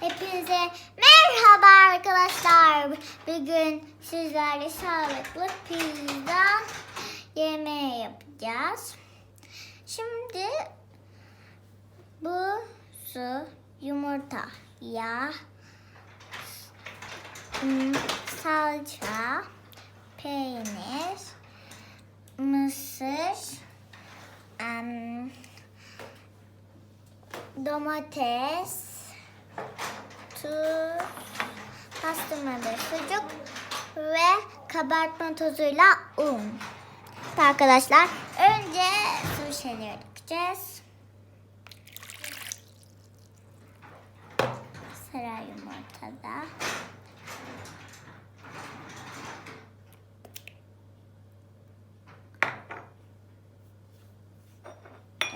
Hepinize merhaba arkadaşlar. Bugün sizlerle sağlıklı pizza yemeği yapacağız. Şimdi bu su, yumurta, yağ, ım, salça, peynir, mısır, domates, tuz, pastırma ve sucuk ve kabartma tozuyla un. Arkadaşlar önce su şeyleri dökeceğiz. Sıra yumurtada.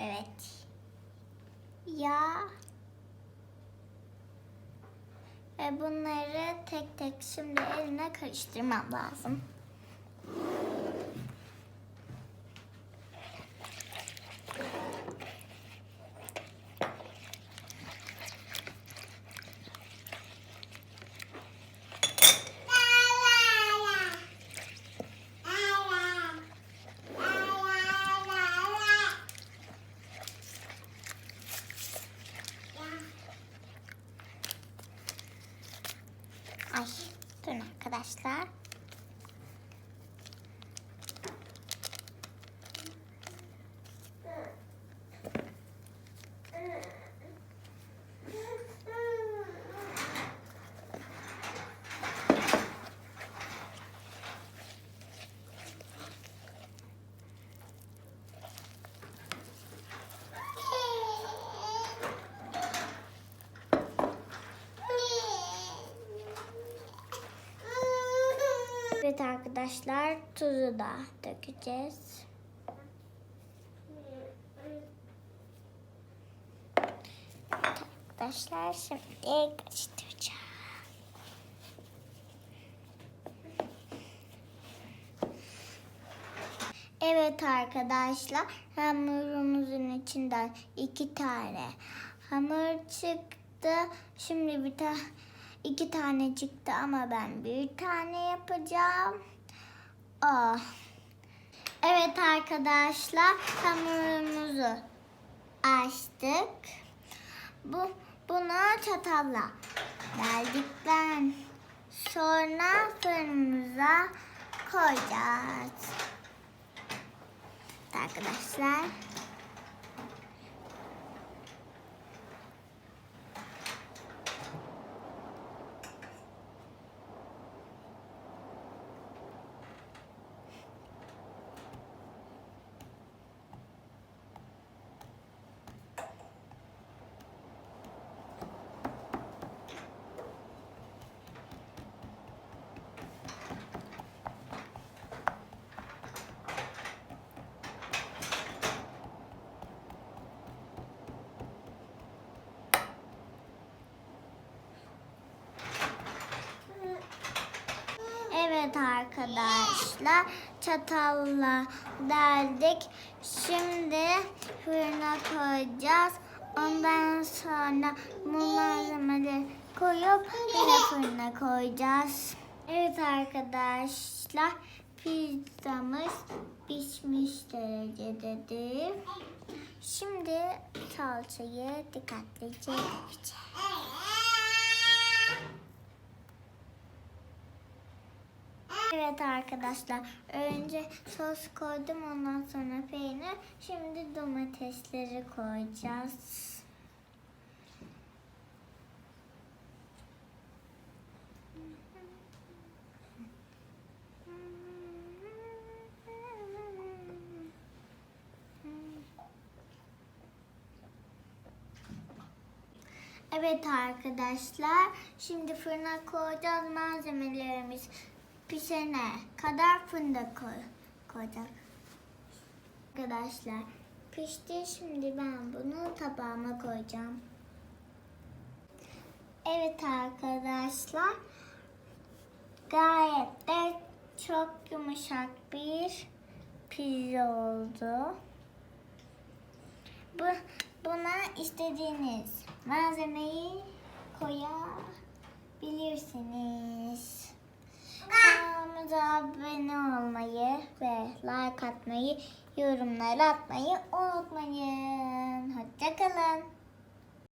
Evet. Yağ. Ve bunları tek tek şimdi eline karıştırmam lazım. Arkadaşlar. Evet arkadaşlar tuzu da dökeceğiz. Evet arkadaşlar şimdi karıştıracağım. Evet arkadaşlar hamurumuzun içinden iki tane hamur çıktı. Şimdi bir tane iki tane çıktı ama ben bir tane yapacağım. Ah. Evet arkadaşlar hamurumuzu açtık. Bu bunu çatalla geldikten sonra fırınımıza koyacağız. Arkadaşlar. Evet arkadaşlar çatalla deldik. Şimdi fırına koyacağız. Ondan sonra malzemeleri koyup yine fırına koyacağız. Evet arkadaşlar pizzamız pişmiş derecededir. Şimdi salçayı dikkatlice dökeceğiz. Evet arkadaşlar önce sos koydum ondan sonra peynir şimdi domatesleri koyacağız. Evet arkadaşlar şimdi fırına koyacağız malzemelerimiz pişene kadar fındık koy, koyacak. Arkadaşlar pişti şimdi ben bunu tabağıma koyacağım. Evet arkadaşlar gayet de çok yumuşak bir pizza oldu. Bu, buna istediğiniz malzemeyi koyar abone olmayı ve like atmayı, yorumları atmayı unutmayın. Hoşçakalın.